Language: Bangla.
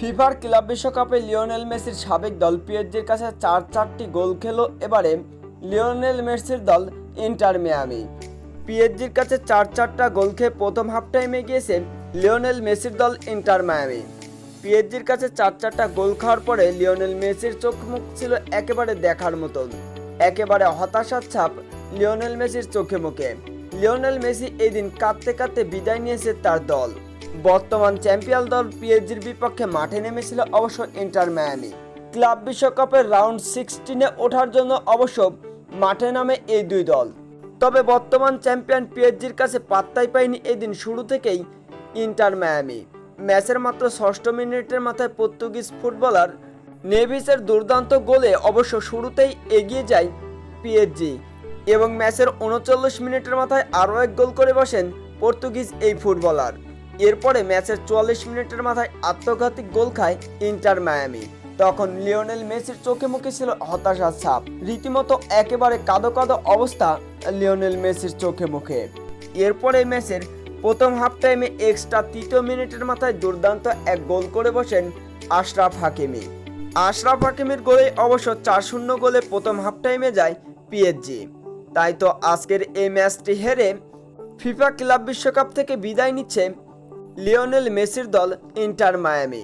ফিফার ক্লাব বিশ্বকাপে লিওনেল মেসির সাবেক দল পিএসজির কাছে চার চারটি গোল খেলো। এবারে লিওনেল মেসির দল ইন্টার মিয়ামি। পিএসজির কাছে চার চারটা গোল খেয়ে প্রথম হাফ টাইমে গিয়েছে লিওনেল মেসির দল ইন্টার মায়ামি। পিএসজির কাছে চার চারটা গোল খাওয়ার পরে লিওনেল মেসির চোখ মুখ ছিল একেবারে দেখার মতন। একেবারে হতাশার ছাপ লিওনেল মেসির চোখে মুখে। লিওনেল মেসি এদিন কাঁদতে কাঁদতে বিদায় নিয়েছে তার দল। বর্তমান চ্যাম্পিয়ন দল পিএসজির বিপক্ষে মাঠে নেমেছিল অবশ্য ইন্টার মায়ামি। ক্লাব বিশ্বকাপের রাউন্ড সিক্সটিনে ওঠার জন্য অবশ্য মাঠে নামে এই দুই দল। তবে বর্তমান চ্যাম্পিয়ন পিএসজির কাছে পাত্তাই পায়নি এদিন শুরু থেকেই ইন্টার মায়ামি। ম্যাচের মাত্র ষষ্ঠ মিনিটের মাথায় পর্তুগিজ ফুটবলার নেভিসের দুর্দান্ত গোলে অবশ্য শুরুতেই এগিয়ে যায় পিএসজি এবং ম্যাচের উনচল্লিশ মিনিটের মাথায় আরও এক গোল করে বসেন পর্তুগিজ এই ফুটবলার। এরপরে ম্যাচের চুয়াল্লিশ মিনিটের মাথায় আত্মঘাতী গোল খায় ইন্টার মায়ামি। তখন লিওনেল মেসির চোখে মুখে ছিল হতাশার ছাপ। রীতিমতো একেবারে কাদো কাদো অবস্থা লিওনেল মেসির চোখে মুখে। এরপরে ম্যাচের প্রথম হাফ টাইমে এক্সট্রা তৃতীয় মিনিটের মাথায় দুর্দান্ত এক গোল করে বসেন আশরাফ হাকিমি। আশরাফ হাকিমের গোলে অবশ্য চার শূন্য গোলে প্রথম হাফ টাইমে যায় পিএসজি। তাই তো আজকের এই ম্যাচটি হেরে ফিফা ক্লাব বিশ্বকাপ থেকে বিদায় নিচ্ছে লিওনেল মেসির দল ইন্টার মায়ামি।